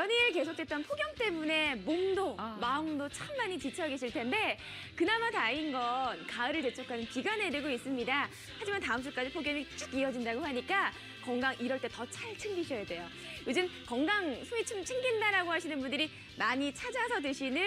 연일 계속됐던 폭염 때문에 몸도 아. 마음도 참 많이 지쳐 계실 텐데 그나마 다행인 건 가을을 재촉하는 비가 내리고 있습니다. 하지만 다음 주까지 폭염이 쭉 이어진다고 하니까 건강 이럴 때 더 잘 챙기셔야 돼요. 요즘 건강 소위 좀 챙긴다라고 하시는 분들이 많이 찾아서 드시는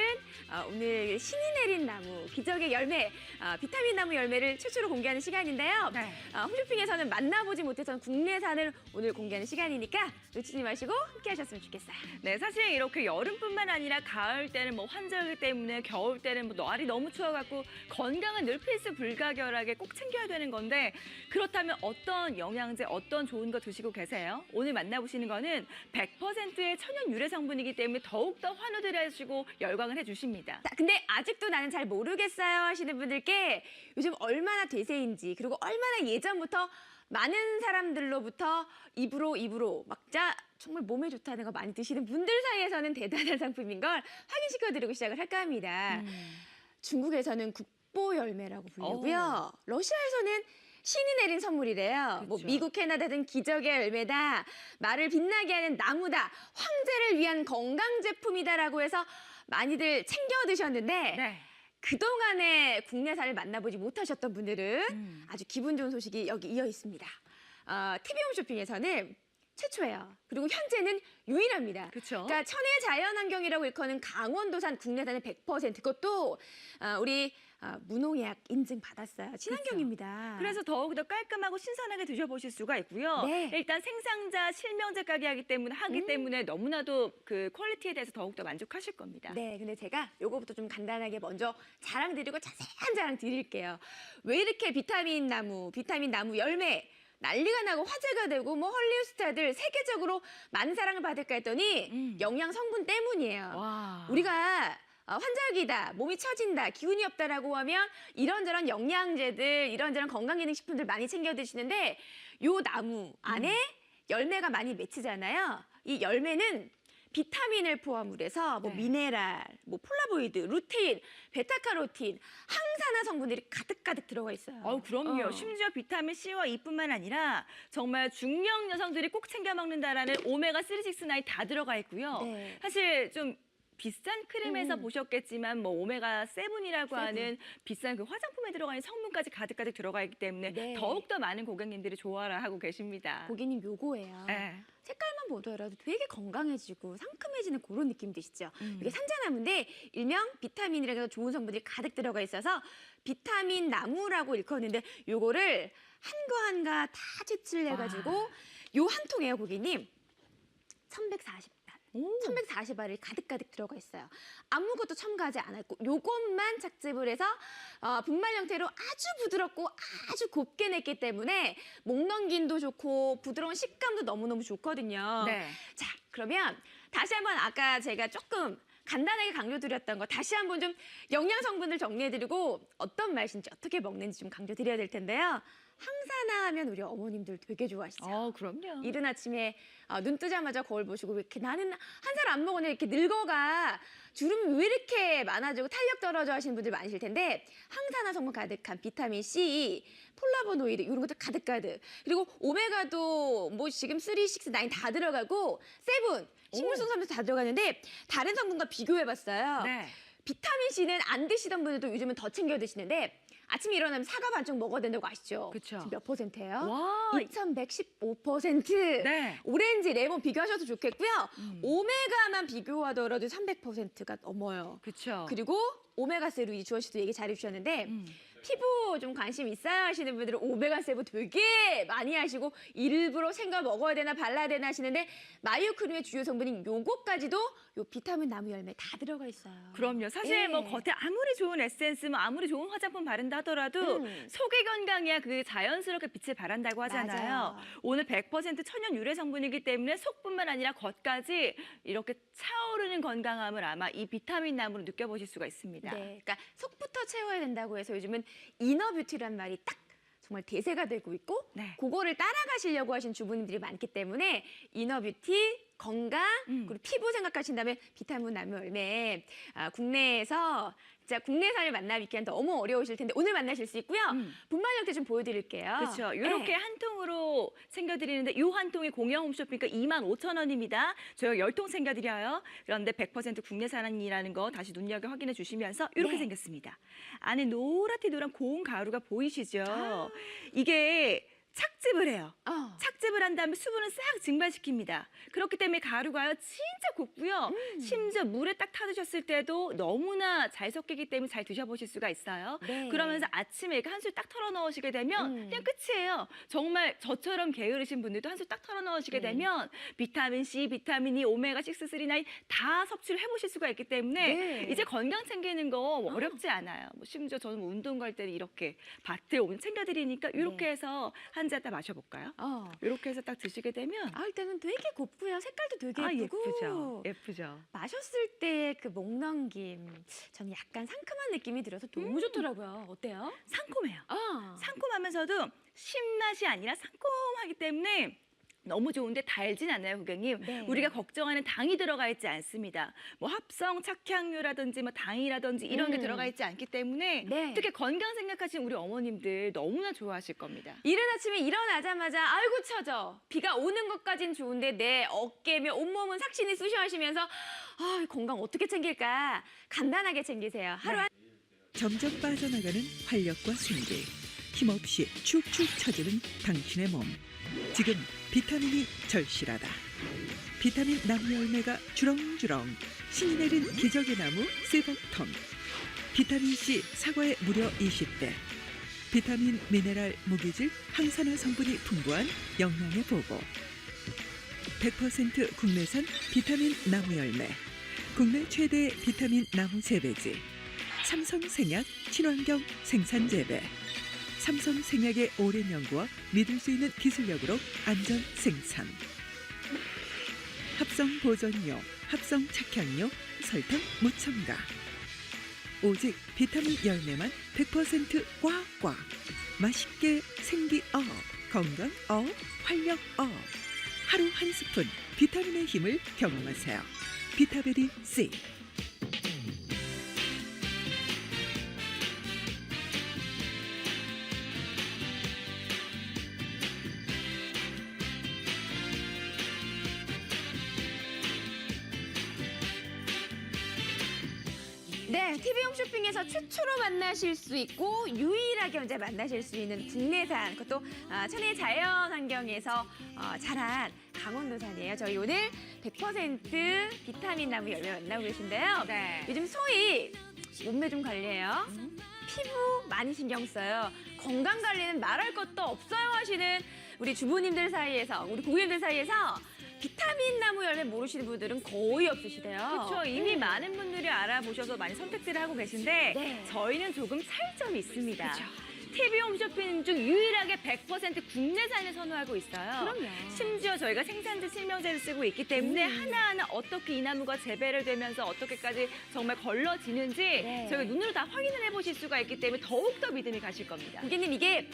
어, 오늘 신이 내린 나무 기적의 열매 어, 비타민 나무 열매를 최초로 공개하는 시간인데요. 네. 어, 홈쇼핑에서는 만나보지 못했던 국내산을 오늘 공개하는 시간이니까 놓치지 마시고 함께 하셨으면 좋겠어요. 네, 사실 이렇게 여름뿐만 아니라 가을 때는 뭐 환절기 때문에 겨울 때는 뭐 날이 너무 추워갖고 건강은 늘 필수 불가결하게 꼭 챙겨야 되는 건데 그렇다면 어떤 영양제, 어떤 좋은 거 드시고 계세요? 오늘 만나보시는 거는 100%의 천연 유래 성분이기 때문에 더욱더 환호들 하시고 열광을 해주십니다. 자, 근데 아직도 나는 잘 모르겠어요 하시는 분들께 요즘 얼마나 대세인지 그리고 얼마나 예전부터 많은 사람들로부터 입으로 입으로 막자 정말 몸에 좋다는 거 많이 드시는 분들 사이에서는 대단한 상품인 걸 확인시켜드리고 시작을 할까 합니다. 중국에서는 국보 열매라고 불리고요. 러시아에서는 신이 내린 선물이래요. 뭐 그렇죠. 미국, 캐나다 등 기적의 열매다. 말을 빛나게 하는 나무다. 황제를 위한 건강 제품이다라고 해서 많이들 챙겨 드셨는데 네. 그동안에 국내산을 만나보지 못하셨던 분들은 음. 아주 기분 좋은 소식이 여기 이어 있습니다. 어, TV 홈쇼핑에서는 최초예요. 그리고 현재는 유일합니다. 그쵸. 그러니까 천혜 자연환경이라고 일컫는 강원도산 국내산의 100% 그것도 어, 우리 어, 무농약 인증 받았어요. 친환경입니다. 그래서 더욱더 깔끔하고 신선하게 드셔보실 수가 있고요. 네. 일단 생산자 실명제 가게 하기 때문에 하기 음. 때문에 너무나도 그 퀄리티에 대해서 더욱더 만족하실 겁니다. 네, 근데 제가 요거부터 좀 간단하게 먼저 자랑 드리고 자세한 자랑 드릴게요. 왜 이렇게 비타민 나무, 비타민 나무 열매 난리가 나고 화제가 되고 뭐 헐리우드 스타들 세계적으로 많은 사랑을 받을까 했더니 음. 영양 성분 때문이에요. 와. 우리가 어, 환절기다, 몸이 처진다, 기운이 없다라고 하면 이런저런 영양제들, 이런저런 건강기능식품들 많이 챙겨 드시는데 요 나무 안에 열매가 많이 맺히잖아요. 이 열매는 비타민을 포함을 해서 뭐 네. 미네랄, 뭐 폴라보이드, 루테인, 베타카로틴, 항산화 성분들이 가득가득 들어가 있어요. 어, 그럼요. 어. 심지어 비타민 C와 E뿐만 아니라 정말 중년 여성들이 꼭 챙겨 먹는다라는 오메가 3, 6, 9다 들어가 있고요. 네. 사실 좀 비싼 크림에서 음. 보셨겠지만 뭐 오메가 7이라고 세븐. 하는 비싼 그 화장품에 들어가 있는 성분까지 가득가득 들어가 있기 때문에 네. 더욱더 많은 고객님들이 좋아라 하고 계십니다. 고객님 요거예요. 네. 색깔만 보더라도 되게 건강해지고 상큼해지는 그런 느낌 드시죠? 음. 이게 산자나무인데 일명 비타민이라고 해서 좋은 성분들이 가득 들어가 있어서 비타민 나무라고 일컫는데 요거를 한거 한가 다 채취를 해가지고 요 한 통에요 고객님 1140알. 오. 1140알이 가득가득 들어가 있어요. 아무것도 첨가하지 않았고 요것만 착즙을 해서 어, 분말 형태로 아주 부드럽고 아주 곱게 냈기 때문에 목 넘김도 좋고 부드러운 식감도 너무너무 좋거든요. 네. 자, 그러면 다시 한번 아까 제가 조금 간단하게 강조드렸던 거 다시 한번 좀 영양 성분을 정리해드리고 어떤 맛인지 어떻게 먹는지 좀 강조드려야 될 텐데요. 항산화 하면 우리 어머님들 되게 좋아하시죠? 어, 그럼요. 이른 아침에 어, 눈 뜨자마자 거울 보시고 왜 이렇게 나는 한 살 안 먹었네 이렇게 늙어가 주름이 왜 이렇게 많아지고 탄력 떨어져 하시는 분들 많으실 텐데 항산화 성분 가득한 비타민 C, 폴라보노이드 이런 것들 가득가득 그리고 오메가도 뭐 지금 3, 6, 9다 들어가고 세븐 식물성 섬유도 다 들어가는데 다른 성분과 비교해봤어요. 네. 비타민 C는 안 드시던 분들도 요즘은 더 챙겨 드시는데 아침에 일어나면 사과 반쪽 먹어야 된다고 아시죠? 그쵸. 지금 몇 퍼센트예요? 와. 2115%. 네. 오렌지, 레몬 비교하셔도 좋겠고요. 음. 오메가만 비교하더라도 300%가 넘어요. 그렇죠. 그리고 오메가3로 주원 씨도 얘기 잘해 주셨는데 음. 피부 좀 관심 있어야 하시는 분들은 오메가3 되게 많이 하시고 일부러 생각 먹어야 되나 발라야 되나 하시는데 마요 크림의 주요 성분인 요거까지도 요 비타민 나무 열매 다 들어가 있어요. 그럼요. 사실 예. 뭐 겉에 아무리 좋은 에센스, 뭐 아무리 좋은 화장품 바른다 하더라도 음. 속의 건강이야 그 자연스럽게 빛을 발한다고 하잖아요. 맞아요. 오늘 100% 천연 유래 성분이기 때문에 속뿐만 아니라 겉까지 이렇게 차오르는 건강함을 아마 이 비타민 나무로 느껴보실 수가 있습니다. 네, 그러니까 속부터 채워야 된다고 해서 요즘은 이너 뷰티란 말이 딱 정말 대세가 되고 있고 네. 그거를 따라가시려고 하신 주부님들이 많기 때문에 이너 뷰티 건강, 음. 그리고 피부 생각하신다면 비타민 나무 열매. 아, 국내에서 진짜 국내산을 만나기엔 너무 어려우실 텐데 오늘 만나실 수 있고요. 음. 분말 형태 좀 보여드릴게요. 그렇죠. 이렇게 네. 한 통으로 챙겨드리는데 이 한 통이 공영 홈쇼핑가 2만 5천 원입니다. 저희가 열통 챙겨드려요. 그런데 100% 국내산이라는 거 다시 눈여겨 확인해 주시면서 이렇게 네. 생겼습니다. 안에 노랗게 노란 고운 가루가 보이시죠? 아. 이게 착즙을 해요. 어. 착즙을 한 다음에 수분을 싹 증발시킵니다. 그렇기 때문에 가루가요 진짜 곱고요. 음. 심지어 물에 딱 타드셨을 때도 너무나 잘 섞이기 때문에 잘 드셔보실 수가 있어요. 네. 그러면서 아침에 이렇게 한술 딱 털어 넣으시게 되면 음. 그냥 끝이에요. 정말 저처럼 게으르신 분들도 한술 딱 털어 넣으시게 네. 되면 비타민 C, 비타민 E, 오메가 6, 3, 9다 섭취를 해보실 수가 있기 때문에 네. 이제 건강 챙기는 거 어렵지 않아요. 뭐 심지어 저는 뭐 운동 갈 때는 이렇게 밭에 오면 챙겨드리니까 이렇게 네. 해서 한 잔딱 마셔볼까요? 어. 이렇게 해서 딱 드시게 되면 아, 일단은 되게 곱고요. 색깔도 되게 아 예쁘고. 예쁘죠, 예쁘죠. 마셨을 때 그 목넘김, 저는 약간 상큼한 느낌이 들어서 너무 음. 좋더라고요. 어때요? 상콤해요. 아, 상콤하면서도 신맛이 아니라 상콤하기 때문에 너무 좋은데 달진 않아요, 고객님. 네. 우리가 걱정하는 당이 들어가 있지 않습니다. 뭐 합성 착향유라든지 뭐 당이라든지 이런 게 음. 들어가 있지 않기 때문에 네. 특히 건강 생각하시는 우리 어머님들 너무나 좋아하실 겁니다. 이른 아침에 일어나자마자 아이고 처져 비가 오는 것까진 좋은데 내 어깨며 온몸은 삭신이 쑤셔 하시면서 아 건강 어떻게 챙길까 간단하게 챙기세요 하루 네. 한 점점 빠져나가는 활력과 생기, 힘없이 축축 처지는 당신의 몸. 지금 비타민이 절실하다. 비타민 나무 열매가 주렁주렁 신이 내린 기적의 나무 세복톤. 비타민 C 사과의 무려 20배. 비타민, 미네랄, 무기질, 항산화 성분이 풍부한 영양의 보고. 100% 국내산 비타민 나무 열매. 국내 최대 비타민 나무 재배지. 삼성생약 친환경 생산 재배. 삼성 생약의 오랜 연구와 믿을 수 있는 기술력으로 안전 생산. 합성 보존료, 합성 착향료, 설탕 무첨가. 오직 비타민 열매만 100% 꽉꽉. 맛있게 생기 업, 건강 업, 활력 업. 하루 한 스푼 비타민의 힘을 경험하세요. 비타베리 C. 쇼핑에서 최초로 만나실 수 있고 유일하게 혼자 만나실 수 있는 국내산 그것도 아, 천혜 자연 환경에서 어, 자란 강원도산이에요. 저희 오늘 100% 비타민 나무 열매 만나고 계신데요. 네. 요즘 소위 몸매 좀 관리해요. 피부 많이 신경 써요. 건강 관리는 말할 것도 없어요 하시는 우리 주부님들 사이에서 우리 고객님들 사이에서 비타민 나무 열매 모르시는 분들은 거의 없으시대요. 그렇죠. 이미 음. 많은 분들이 알아보셔서 많이 선택들을 하고 계신데 네. 저희는 조금 차이점이 있습니다. 그렇죠. TV 홈쇼핑 중 유일하게 100% 국내산을 선호하고 있어요. 그럼요. 심지어 저희가 생산지 실명제를 쓰고 있기 때문에 음. 하나하나 어떻게 이 나무가 재배를 되면서 어떻게까지 정말 걸러지는지 네. 저희가 눈으로 다 확인을 해보실 수가 있기 때문에 더욱더 믿음이 가실 겁니다. 고객님 이게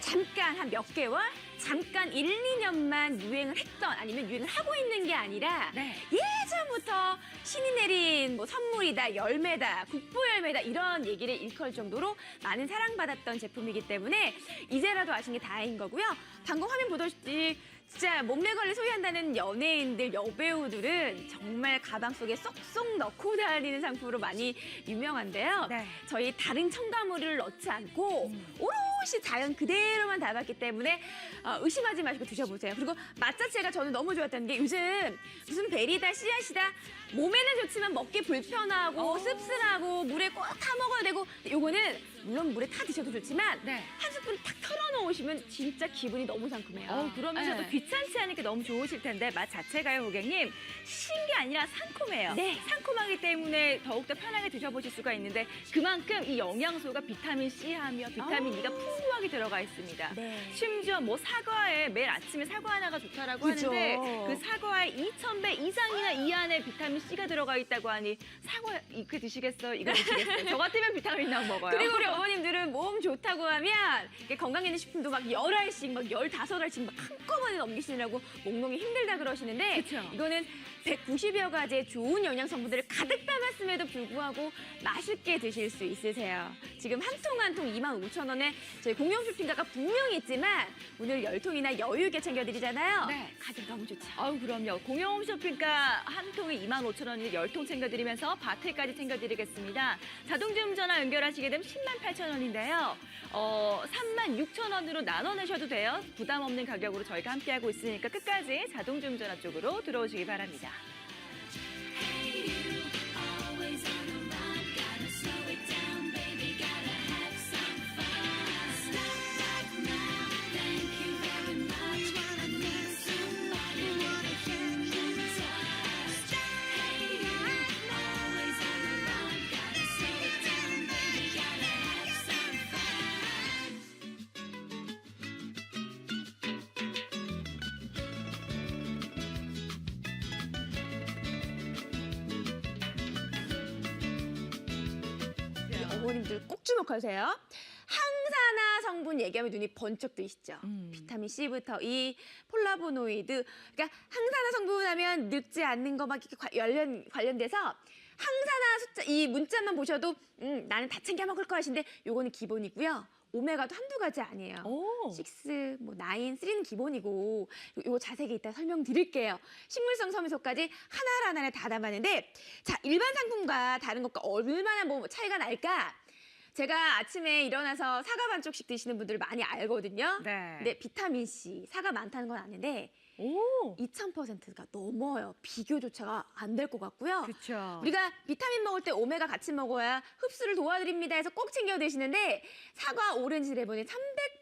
잠깐 한 몇 개월, 잠깐 1, 2년만 유행을 했던 아니면 유행을 하고 있는 게 아니라 네. 예 전부터 신이 내린 뭐 선물이다, 열매다, 국보 열매다 이런 얘기를 일컬 정도로 많은 사랑받았던 제품이기 때문에 이제라도 아신 게 다행인 거고요. 방금 화면 보듯이 진짜 몸매 관리 소유한다는 연예인들, 여배우들은 정말 가방 속에 쏙쏙 넣고 다니는 상품으로 많이 유명한데요. 네. 저희 다른 첨가물을 넣지 않고 음. 오롯이 자연 그대로만 담았기 때문에 어, 의심하지 마시고 드셔보세요. 그리고 맛 자체가 저는 너무 좋았던 게 요즘 무슨 베리다 씨앗이다 몸에는 좋지만 먹기 불편하고 어. 씁쓸하고 물에 꼭 타 먹어야 되고 요거는 물론 물에 타 드셔도 좋지만 네. 한 스푼 탁 털어 놓으시면 진짜 기분이 너무 상큼해요. 어, 그러면서도 네. 귀찮지 않으니까 너무 좋으실 텐데 맛 자체가요, 고객님. 신 게 아니라 상콤해요. 네. 상콤하기 때문에 더욱더 편하게 드셔보실 수가 있는데 그만큼 이 영양소가 비타민 C하며 비타민 아. E가 풍부하게 들어가 있습니다. 네. 심지어 뭐 사과에 매일 아침에 사과 하나가 좋다라고 그죠. 하는데 그 사과의 2,000배 이상이나 이 안에 비타민 C가 들어가 있다고 하니 사과 이렇게 드시겠어요? 이거 드시겠어요? 저 같으면 비타민 나무 먹어요. 그리고 우리 어머님들은 몸 좋다고 하면 이렇게 건강기능식품도 막 열알씩 막 열다섯 알씩 막 한꺼번에 넘기시느라고 목록이 힘들다 그러시는데 그쵸. 이거는 190여 가지의 좋은 영양 성분들을 가득 담았음에도 불구하고 맛있게 드실 수 있으세요. 지금 한 통 한 통 2만 5천 원에 저희 공영 쇼핑가가 분명히 있지만 오늘 열 통이나 여유 있게 챙겨드리잖아요. 네. 가격 너무 좋죠. 아우 그럼요. 공용 쇼핑가 한 통에 2만 5천 원이 열통 챙겨드리면서 바틀까지 챙겨드리겠습니다. 자동 주문 전화 연결하시게 되면 10만 8천 원인데요. 어, 3만 6천 원으로 나눠내셔도 돼요. 부담 없는 가격으로 저희가 함께하고 있으니까 끝까지 자동 주문 전화 쪽으로 들어오시기 바랍니다. 주목하세요. 항산화 성분 얘기하면 눈이 번쩍 뜨시죠. 음. 비타민 C부터 E, 폴라보노이드. 그러니까 항산화 성분 하면 늙지 않는 거막 이렇게 과- 관련 관련돼서 항산화 숫자 이 문자만 보셔도 음, 나는 다 챙겨 먹을 거 하신데 요거는 기본이고요. 오메가도 한두 가지 아니에요. 오. 6, 뭐 9, 3는 기본이고 이거 자세히 이따 설명드릴게요. 식물성 섬유소까지 하나하나에 다 담았는데 자 일반 상품과 다른 것과 얼마나 뭐 차이가 날까? 제가 아침에 일어나서 사과 반쪽씩 드시는 분들 많이 알거든요. 네. 근데 비타민 C 사가 많다는 건 아는데 오. 2000%가 넘어요. 비교조차가 안 될 것 같고요. 그렇죠. 우리가 비타민 먹을 때 오메가 같이 먹어야 흡수를 도와드립니다 해서 꼭 챙겨 드시는데 사과, 오렌지 레몬이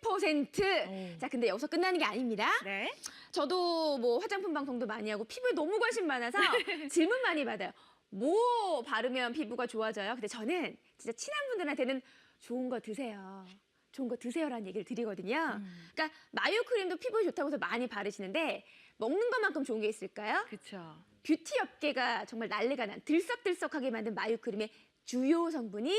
300%. 오. 자, 근데 여기서 끝나는 게 아닙니다. 네. 저도 뭐 화장품 방송도 많이 하고 피부에 너무 관심 많아서 질문 많이 받아요. 뭐 바르면 피부가 좋아져요? 근데 저는 진짜 친한 분들한테는 좋은 거 드세요. 좋은 거 드세요라는 얘기를 드리거든요. 음. 그러니까 마요 크림도 피부에 좋다고 해서 많이 바르시는데 먹는 것만큼 좋은 게 있을까요? 그렇죠. 뷰티 업계가 정말 난리가 난 들썩들썩하게 만든 마요 크림의 주요 성분이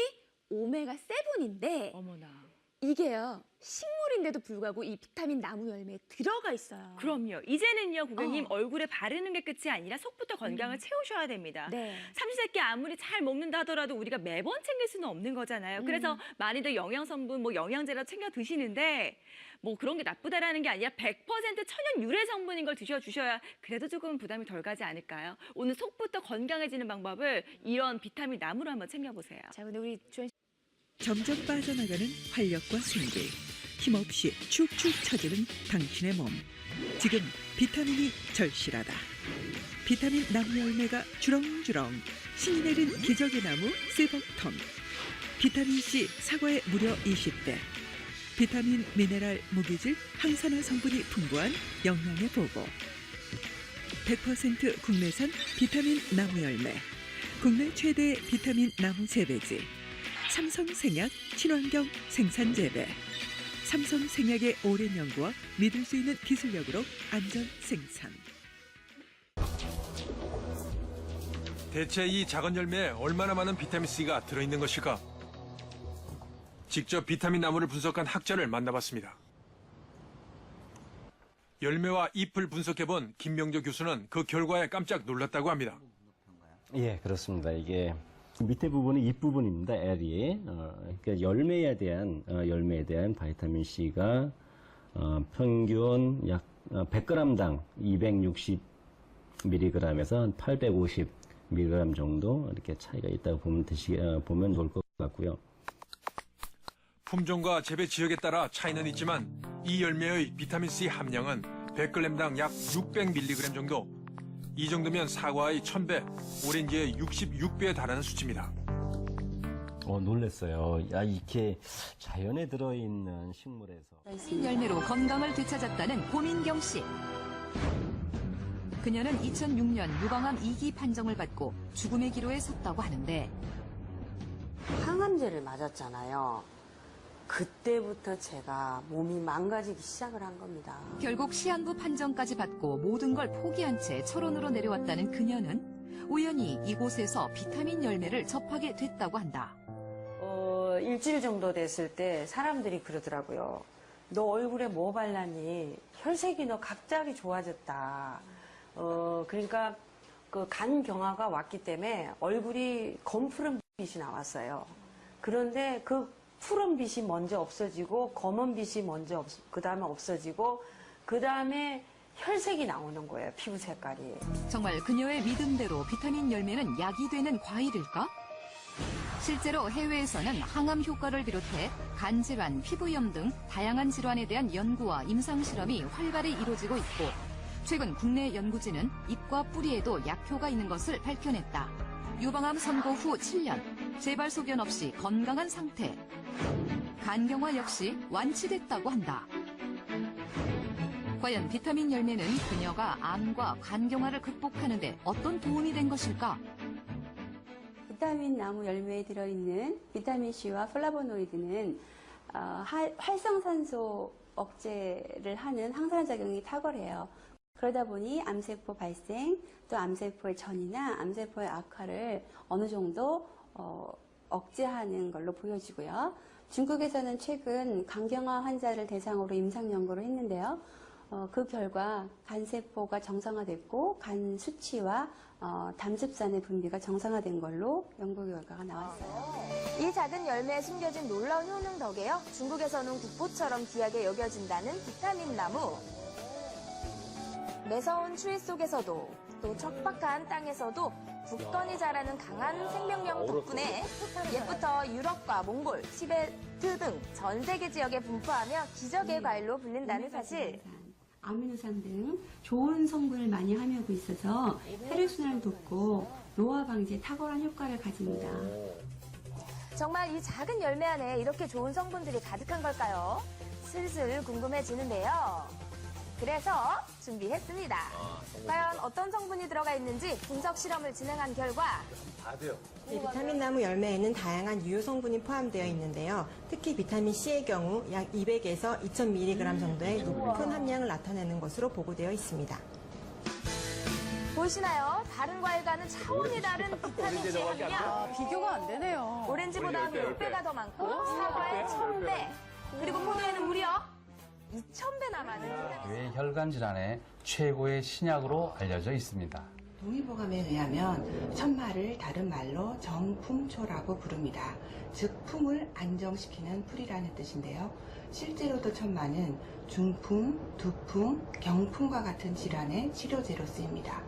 오메가 7인데 어머나. 이게요 식물인데도 불구하고 이 비타민 나무 열매에 들어가 있어요. 그럼요. 이제는요, 고객님 어. 얼굴에 바르는 게 끝이 아니라 속부터 건강을 음. 채우셔야 됩니다. 네. 삼시세끼 아무리 잘 먹는다 하더라도 우리가 매번 챙길 수는 없는 거잖아요. 그래서 음. 많이들 영양 성분, 뭐 영양제라 챙겨 드시는데 뭐 그런 게 나쁘다라는 게 아니라 100% 천연 유래 성분인 걸 드셔 주셔야 그래도 조금 부담이 덜 가지 않을까요? 오늘 속부터 건강해지는 방법을 이런 비타민 나무로 한번 챙겨 보세요. 자, 근데 우리 씨 점점 빠져나가는 활력과 생기, 힘없이 축축 처지는 당신의 몸. 지금 비타민이 절실하다. 비타민 나무 열매가 주렁주렁 신이 내린 기적의 나무 세벅톤. 비타민 C 사과의 무려 20배. 비타민, 미네랄, 무기질, 항산화 성분이 풍부한 영양의 보고. 100% 국내산 비타민 나무 열매. 국내 최대 비타민 나무 재배지. 삼성생약 친환경 생산 재배. 삼성생약의 오랜 연구와 믿을 수 있는 기술력으로 안전 생산. 대체 이 작은 열매에 얼마나 많은 비타민 C가 들어있는 것일까? 직접 비타민 나무를 분석한 학자를 만나봤습니다. 열매와 잎을 분석해본 김명조 교수는 그 결과에 깜짝 놀랐다고 합니다. 예, 그렇습니다. 이게 밑에 부분이 잎 부분입니다. L이 어, 그러니까 열매에 대한 어, 열매에 대한 바이타민 C가 어, 평균 약 어, 100g당 260mg에서 한 850mg 정도 이렇게 차이가 있다고 보면 드시 어, 보면 좋을 것 같고요. 품종과 재배 지역에 따라 차이는 있지만 이 열매의 비타민 C 함량은 100g당 약 600mg 정도. 이 정도면 사과의 1000배, 오렌지의 66배에 달하는 수치입니다. 어, 놀랐어요. 야, 이렇게 자연에 들어있는 식물에서 열매로 건강을 되찾았다는 고민경 씨. 그녀는 2006년 유방암 2기 판정을 받고 죽음의 기로에 섰다고 하는데 항암제를 맞았잖아요. 그때부터 제가 몸이 망가지기 시작을 한 겁니다. 결국 시한부 판정까지 받고 모든 걸 포기한 채 철원으로 내려왔다는 그녀는 우연히 이곳에서 비타민 열매를 접하게 됐다고 한다. 어, 일주일 정도 됐을 때 사람들이 그러더라고요. 너 얼굴에 뭐 발랐니? 혈색이 너 갑자기 좋아졌다. 어, 그러니까 그 간 경화가 왔기 때문에 얼굴이 검푸른 빛이 나왔어요. 그런데 그 푸른 빛이 먼저 없어지고 검은 빛이 먼저 없, 그 다음에 없어지고 그 다음에 혈색이 나오는 거예요. 피부 색깔이. 정말 그녀의 믿음대로 비타민 열매는 약이 되는 과일일까? 실제로 해외에서는 항암 효과를 비롯해 간질환, 피부염 등 다양한 질환에 대한 연구와 임상 실험이 활발히 이루어지고 있고 최근 국내 연구진은 잎과 뿌리에도 약효가 있는 것을 밝혀냈다. 유방암 선고 후 7년, 재발 소견 없이 건강한 상태. 간경화 역시 완치됐다고 한다. 과연 비타민 열매는 그녀가 암과 간경화를 극복하는 데 어떤 도움이 된 것일까? 비타민 나무 열매에 들어있는 비타민 C와 플라보노이드는 어, 하- 활성산소 억제를 하는 항산작용이 탁월해요. 그러다 보니 암세포 발생, 또 암세포의 전이나 암세포의 악화를 어느 정도 어, 억제하는 걸로 보여지고요. 중국에서는 최근 강경화 환자를 대상으로 임상 연구를 했는데요. 어, 그 결과 간세포가 정상화됐고 간 수치와 어, 담즙산의 분비가 정상화된 걸로 연구 결과가 나왔어요. 이 작은 열매에 숨겨진 놀라운 효능 덕에요. 중국에서는 국보처럼 귀하게 여겨진다는 비타민 나무. 매서운 추위 속에서도 또 척박한 땅에서도 굳건히 자라는 강한 생명력 덕분에 옛부터 유럽과 몽골, 티베트 등 전 세계 지역에 분포하며 기적의 과일로 불린다는 사실. 아미노산 등 좋은 성분을 많이 함유하고 있어서 혈액순환을 돕고 노화 방지에 탁월한 효과를 가집니다. 정말 이 작은 열매 안에 이렇게 좋은 성분들이 가득한 걸까요? 슬슬 궁금해지는데요. 그래서 준비했습니다. 과연 어떤 성분이 들어가 있는지 분석 실험을 진행한 결과 이 비타민 나무 열매에는 다양한 유효 성분이 포함되어 있는데요. 특히 비타민 C의 경우 약 200에서 2000mg 정도의 높은 함량을 나타내는 것으로 보고되어 있습니다. 보이시나요? 다른 과일과는 차원이 다른 비타민 C 함량. 비교가 안 되네요. 오렌지보다 10배가 더 많고 사과의 1000배 그리고 포도에는 무려 2000배나 많은 뇌 혈관 질환의 최고의 신약으로 알려져 있습니다. 동의보감에 의하면 천마를 다른 말로 정품초라고 부릅니다. 즉 품을 안정시키는 풀이라는 뜻인데요. 실제로도 천마는 중풍, 두풍, 경풍과 같은 질환의 치료제로 쓰입니다.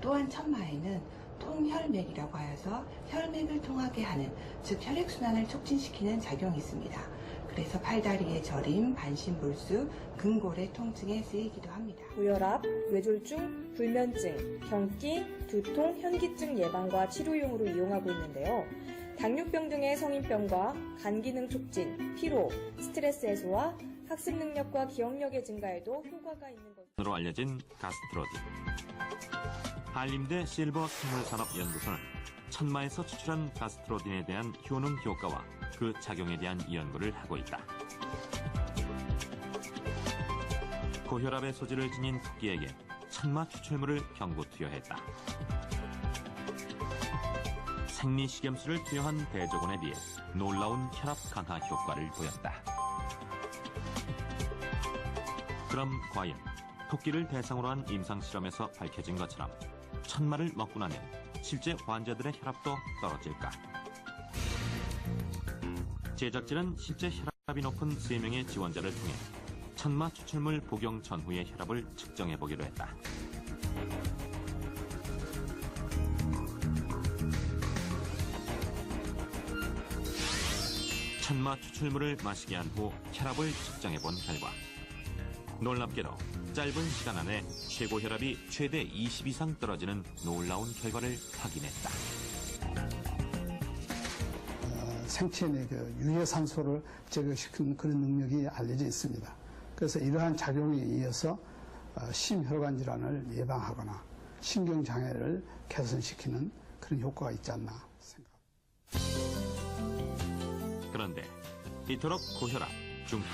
또한 천마에는 통혈맥이라고 하여서 혈맥을 통하게 하는 즉 혈액순환을 촉진시키는 작용이 있습니다. 그래서 팔다리의 저림, 반신불수, 근골의 통증에 쓰이기도 합니다. 고혈압, 뇌졸중, 불면증, 경기, 두통, 현기증 예방과 치료용으로 이용하고 있는데요. 당뇨병 등의 성인병과 간 기능 촉진, 피로, 스트레스 해소와 학습 능력과 기억력의 증가에도 효과가 있는 것. 으로 알려진 가스트로딘. 한림대 실버 생물산업연구소는 천마에서 추출한 가스트로딘에 대한 효능 효과와 그 작용에 대한 연구를 하고 있다. 고혈압의 소질을 지닌 토끼에게 천마 추출물을 경구 투여했다. 생리식염수를 투여한 대조군에 비해 놀라운 혈압 강화 효과를 보였다. 그럼 과연 토끼를 대상으로 한 임상 실험에서 밝혀진 것처럼 천마를 먹고 나면 실제 환자들의 혈압도 떨어질까? 제작진은 실제 혈압이 높은 3명의 지원자를 통해 천마 추출물 복용 전후의 혈압을 측정해 보기로 했다. 천마 추출물을 마시게 한 후 혈압을 측정해 본 결과 놀랍게도 짧은 시간 안에 최고 혈압이 최대 20 이상 떨어지는 놀라운 결과를 확인했다. 생체 내그 유해산소를 제거시키는 그런 능력이 알려져 있습니다. 그래서 이러한 작용에 의해서 어, 심혈관 질환을 예방하거나 신경장애를 개선시키는 그런 효과가 있지 않나 생각합니다. 그런데 이토록 고혈압, 중풍,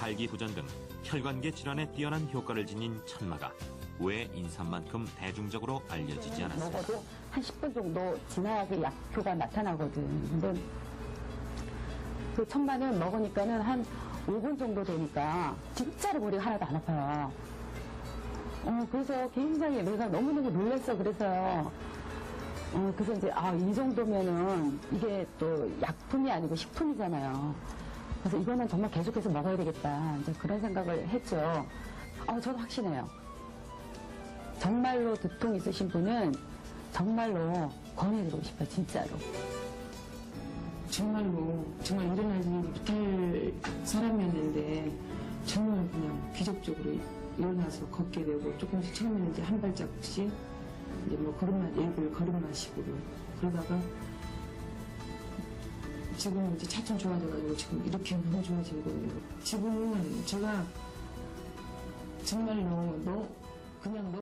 발기부전 등 혈관계 질환에 뛰어난 효과를 지닌 천마가 왜 인삼만큼 대중적으로 알려지지 않았을까? 먹어도 한 10분 정도 지나야 그 약효가 나타나거든. 근데 그 천마는 먹으니까는 한 5분 정도 되니까 진짜로 머리가 하나도 안 아파요. 어, 그래서 굉장히 내가 너무너무 놀랐어. 그래서 어, 그래서 이제, 아, 이 정도면은 이게 또 약품이 아니고 식품이잖아요. 그래서 이거는 정말 계속해서 먹어야 되겠다. 이제 그런 생각을 했죠. 아, 저는 확신해요. 정말로 두통 있으신 분은 정말로 권해드리고 싶어요, 진짜로. 정말로 정말 일어나지 못할 사람이었는데 정말 그냥 기적적으로 일어나서 걷게 되고 조금씩 처음에는 이제 한 발자국씩 이제 뭐 걸음마 일부러 걸음마식으로 그러다가 지금은 이제 차츰 좋아져가지고 지금 이렇게 너무 거예요. 지금은 제가 정말로 너 그냥 너